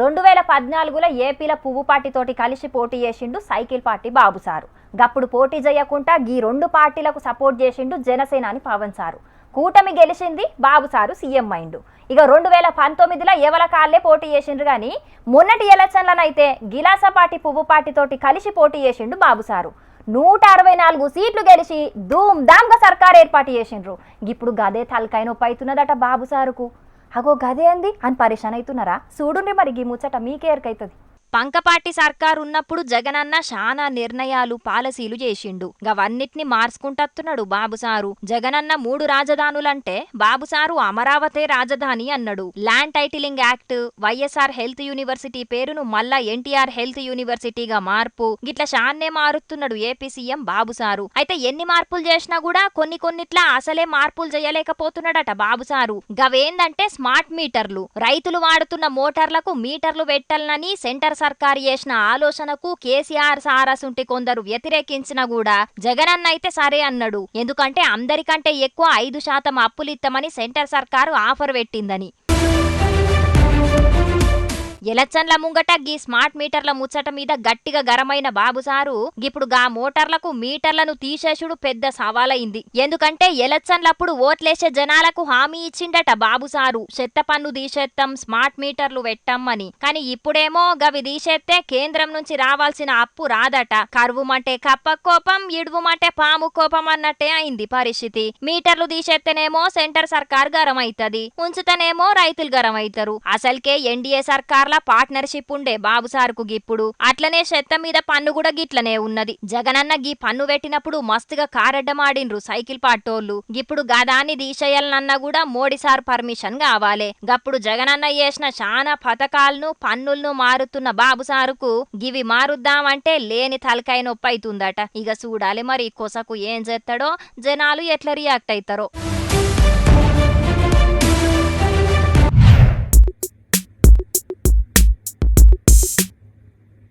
రెండు వేల పద్నాలుగులో ఏపీల పువ్వు పార్టీతోటి కలిసి పోటీ చేసిండు సైకిల్ పార్టీ బాబు సారు. గప్పుడు పోటీ చేయకుండా గీ రెండు పార్టీలకు సపోర్ట్ చేసిండు జనసేన అని పవన్ సారు. కూటమి గెలిచింది బాబు సారు సీఎం అయిండు ఇక రెండు వేల పంతొమ్మిదిలో ఎవల కాళ్ళే పోటీ చేసిండ్రు కానీ మొన్నటి ఎలక్షన్లనైతే గిలాస పార్టీ పువ్వు పార్టీతోటి కలిసి పోటీ చేసిండు బాబు సారు. నూట అరవై నాలుగు సీట్లు గెలిచి ధూమ్ ధామ్గా సర్కార్ ఏర్పాటు చేసిండ్రు. ఇప్పుడు గదే తలకాయ నొప్పి అవుతున్నదట బాబు సారుకు. అగో గదే అంది? అని పరిశాన్ అవుతున్నారా? చూడుండ్రి మరి గీ ముచ్చట మీకే ఎరకైతుంది పంకపాటి సర్కార్ ఉన్నప్పుడు జగనన్న శానా నిర్ణయాలు పాలసీలు చేసిండు. గవన్నిటిని మార్చుకుంటత్తున్నాడు బాబుసారు జగనన్న మూడు రాజధానులంటే బాబుసారు అమరావతే రాజధాని అన్నాడు. Land titling act YSR health university పేరును మళ్ళా ఎన్టీఆర్ హెల్త్ యూనివర్సిటీగా మార్పు గిట్ల శాన్నే మారుతున్నాడు ఏపీ సీఎం బాబుసారు అయితే ఎన్ని మార్పులు చేసినా కూడా కొన్ని కొన్నిట్లా అసలే మార్పులు చేయలేకపోతున్నాడట బాబుసారు గవేందంటే స్మార్ట్ మీటర్లు. రైతులు వాడుతున్న మోటార్లకు మీటర్లు పెట్టాలని సెంటర్ సర్కార్ చేసిన ఆలోచనకు కేసీఆర్ సారసుంటి కొందరు వ్యతిరేకించినా కూడా జగనన్న అయితే సరే అన్నాడు. ఎందుకంటే అందరికంటే ఎక్కువ ఐదు శాతం అప్పులిత్తమని సెంటర్ సర్కారు ఆఫర్ పెట్టిందని. ఎలక్షన్ల ముంగట గీ స్మార్ట్ మీటర్ల ముచ్చట మీద గట్టిగా గరమైన బాబుసారు ఇప్పుడు గా మోటార్లకు మీటర్లను తీసేసుడు పెద్ద సవాలైంది ఎందుకంటే ఎలక్షన్లప్పుడు ఓట్లేసే జనాలకు హామీ ఇచ్చిండట బాబుసారు చెత్త పన్ను తీసేత్తాం స్మార్ట్ మీటర్లు పెట్టం అని. కానీ ఇప్పుడేమో గవి తీసేస్తే కేంద్రం నుంచి రావాల్సిన అప్పు రాదట. కరువుమంటే కప్ప కోపం ఇడువుమంటే పాము కోపం అన్నట్టే అయింది పరిస్థితి. మీటర్లు తీసేస్తేనేమో సెంటర్ సర్కార్ గరం అవుతుంది ఉంచుతనేమో రైతులు గరం అవుతారు అసలుకే ఎన్డీఏ సార్ల పార్ట్నర్షిప్ ఉండే బాబు సార్కు గిప్పుడు. అట్లనే చెత్త మీద పన్ను కూడా గిట్లనే ఉన్నది. జగనన్న గీ పన్ను పెట్టినప్పుడు మస్తుగా కారడ్డమాడిండ్రు సైకిల్ పాటోళ్ళు గిప్పుడు గదాన్ని తీసేయాలనన్నా కూడా మోడీ సార్ పర్మిషన్ కావాలే. గప్పుడు జగనన్న చేసిన చాలా పథకాలను పన్నులను మారుతున్న బాబు సారుకు గివి మారుద్దామంటే లేని తలకాయ నొప్పి అవుతుందట ఇక చూడాలి మరి కొసకు ఏం చేస్తాడో జనాలు ఎట్లా రియాక్ట్ అవుతారో